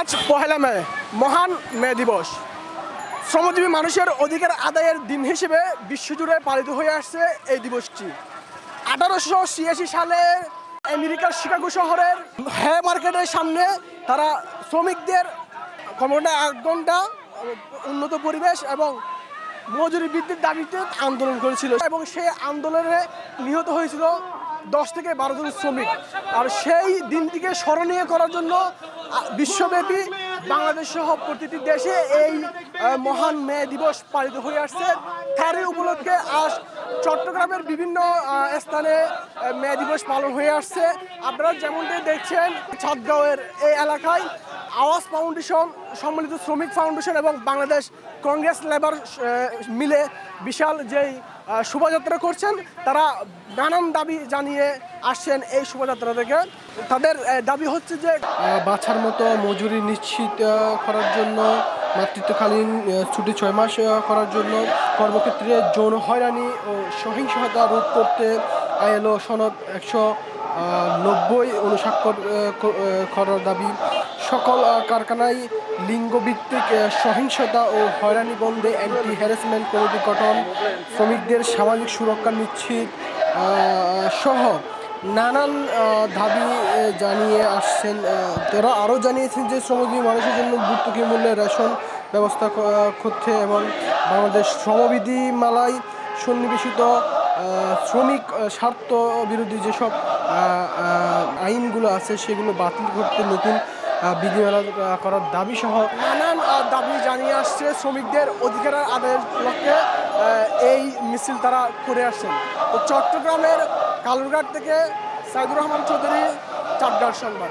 আজ পহেলা মে, মহান মে দিবস। শ্রমজীবী মানুষের অধিকার আদায়ের দিন হিসেবে বিশ্বজুড়ে পালিত হয়ে আসছে এই দিবসটি। আঠারোশো ছিয়াশি সালে আমেরিকার শিকাগো শহরের হ্যা মার্কেটের সামনে তারা শ্রমিকদের কমঘন্টা এক ঘণ্টা উন্নত পরিবেশ এবং মজুরি বৃদ্ধির দাবিতে আন্দোলন করেছিল এবং সেই আন্দোলনে নিহত হয়েছিল দশ থেকে বারো জন শ্রমিক। আর সেই দিনটিকে স্মরণীয় করার জন্য বিশ্বব্যাপী বাংলাদেশ সহ প্রতিটি দেশে এই মহান মে দিবস পালিত হয়ে আসছে। তারই উপলক্ষে আজ চট্টগ্রামের বিভিন্ন স্থানে মে দিবস পালন হয়ে আসছে। আপনারা যেমনটি দেখছেন ছাদগাঁওয়ের এই এলাকায় আওয়াজ ফাউন্ডেশন, সম্মিলিত শ্রমিক ফাউন্ডেশন এবং বাংলাদেশ কংগ্রেস লেবার মিলে বিশাল যেই শোভাযাত্রা করছেন, তারা নানান দাবি জানিয়ে আসছেন এই শোভাযাত্রা থেকে। তাদের দাবি হচ্ছে যে বাছার মতো মজুরি নিশ্চিত করার জন্য মাতৃত্বকালীন ছুটি ছয় মাস করার জন্য কর্মক্ষেত্রে যৌন হয়রানি ও সহিংসতা রোধ করতে আইএলও সনদ একশো নব্বই অনুস্বাক্ষর করার দাবি। সকল কারখানায় লিঙ্গভিত্তিক সহিংসতা ও হয়রানি বন্ধে অ্যান্টি হ্যারাসমেন্ট কমিটি গঠন। শ্রমিকদের সামাজিক সুরক্ষা নিশ্চিত সহ নানান দাবি জানিয়ে আসছেন তারা আরও জানিয়েছেন যে শ্রমজীবী মানুষের জন্য ভর্তুকি মূল্যে রেশন ব্যবস্থা ক- আহ, করতে এবং বাংলাদেশ শ্রমবিধি মালায় সন্নিবেশিত শ্রমিক স্বার্থ বিরোধী যেসব আইনগুলো আছে সেগুলো বাতিল করতে নতুন বিধিমালা করার দাবি সহ নানান দাবি জানিয়ে আসছে শ্রমিকদের অধিকার আদায়ের লক্ষ্যে এই মিছিল তারা করে আসছেন। চট্টগ্রামের কালুরঘাট থেকে সাইদুর রহমান চৌধুরী চাটগাঁর সংবাদ।